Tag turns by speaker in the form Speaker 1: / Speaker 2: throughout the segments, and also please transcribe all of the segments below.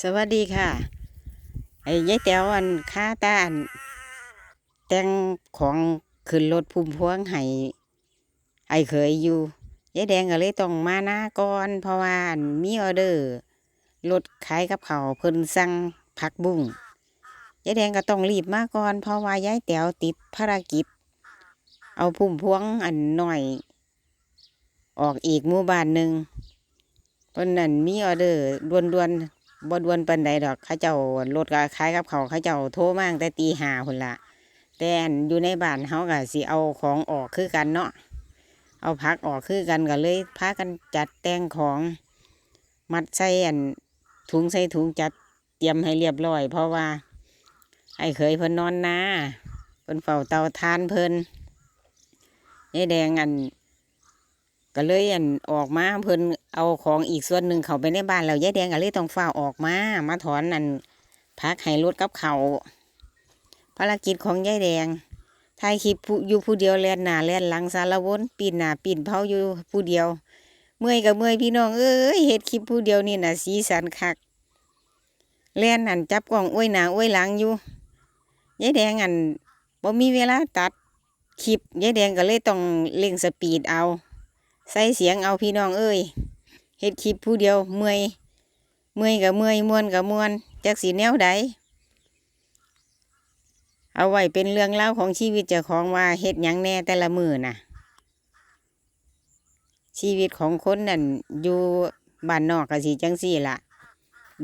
Speaker 1: สวัสดีค่ะ ไอ้ยายแต๋วอันค่าตาอัน แต่งของขึ้นรถพุ่มพวงให้ไอ้เคยอยู่ยายแดงก็เลยต้องมาหน้าก่อน เพราะว่าอันมีออเดอร์รถขายกับเขาเพิ่นสั่งผักบุ้งยายแดงก็ต้องรีบมาก่อน เพราะว่ายายแต๋วติดภารกิจ เอาพุ่มพวงอันหน่อย ออกอีกหมู่บ้านหนึ่งเพิ่นนั่นมีออเดอร์ด่วนๆ บ่ดวนปันใดดอกเขาเจ้ารถก็ขายกับเขาเขาเจ้าโทรมาตั้งแต่ตีห้าพุ่นละแต่อันอยู่ในบ้านเขาก็สิเอาของออกคือกันเนาะเอาพักออกคือกันก็เลยพากันจัดแต่งของมัดใส่อันถุงใส่ถุงจัดเตรียมให้เรียบร้อย เพราะว่า ไอ้เคยเพิ่นนอนนาเพิ่นเฝ้าเตาทานเพิ่นยายแดงอัน ก็เลยอันออกมาเพิ่นเอาของอีกส่วนหนึ่งเขาไปในบ้านแล้วยายแดงก็เลยต้องฝ้าออกมา มาถอนอันพักให้รถกับเขาภารกิจของยายแดงถ่ายคลิปอยู่ผู้เดียวแล่นหน้าแล่นหลังสารวนปีนหน้าปีนเผาอยู่ผู้เดียว เมื่อยกับเมื่อยพี่น้องเอ้ยเฮ็ดคลิปผู้เดียวนี่น่ะสีสันคักแล่นอันจับกล้องอ้วยหน้าอ้วยหลังอยู่ยายแดงอันบ่มีเวลาตัดคลิปยายแดงก็เลยต้องเร่งสปีดเอา ใส่เสียงเอาพี่น้องเอ้ยเฮ็ดคลิปผู้เดียวเมื่อยเมื่อยกับเมื่อยมวนกับมวนจักสีแนวใดเอาไว้เป็นเรื่องเล่าของชีวิตเจ้าของว่าเฮ็ดหยังแน่แต่ละมือน่ะ ชีวิตของคนนั่นอยู่บ้านนอกก็สิจังสี่ละ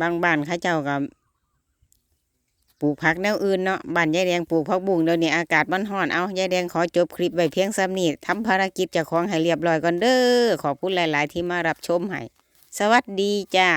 Speaker 1: บางบ้านเขาเจ้าก็ ปลูกผักแนวอื่นเนาะบ้านยายแดงปลูกผักบุ้งเดี๋ยวนี้อากาศมันห่อนเอายายแดงขอจบคลิปไว้เพียงซ้ำนี้ทำภารกิจจ้าของให้เรียบร้อยก่อนเด้อขอบคุณหลาย ๆ ที่มารับชมให้สวัสดีจ้า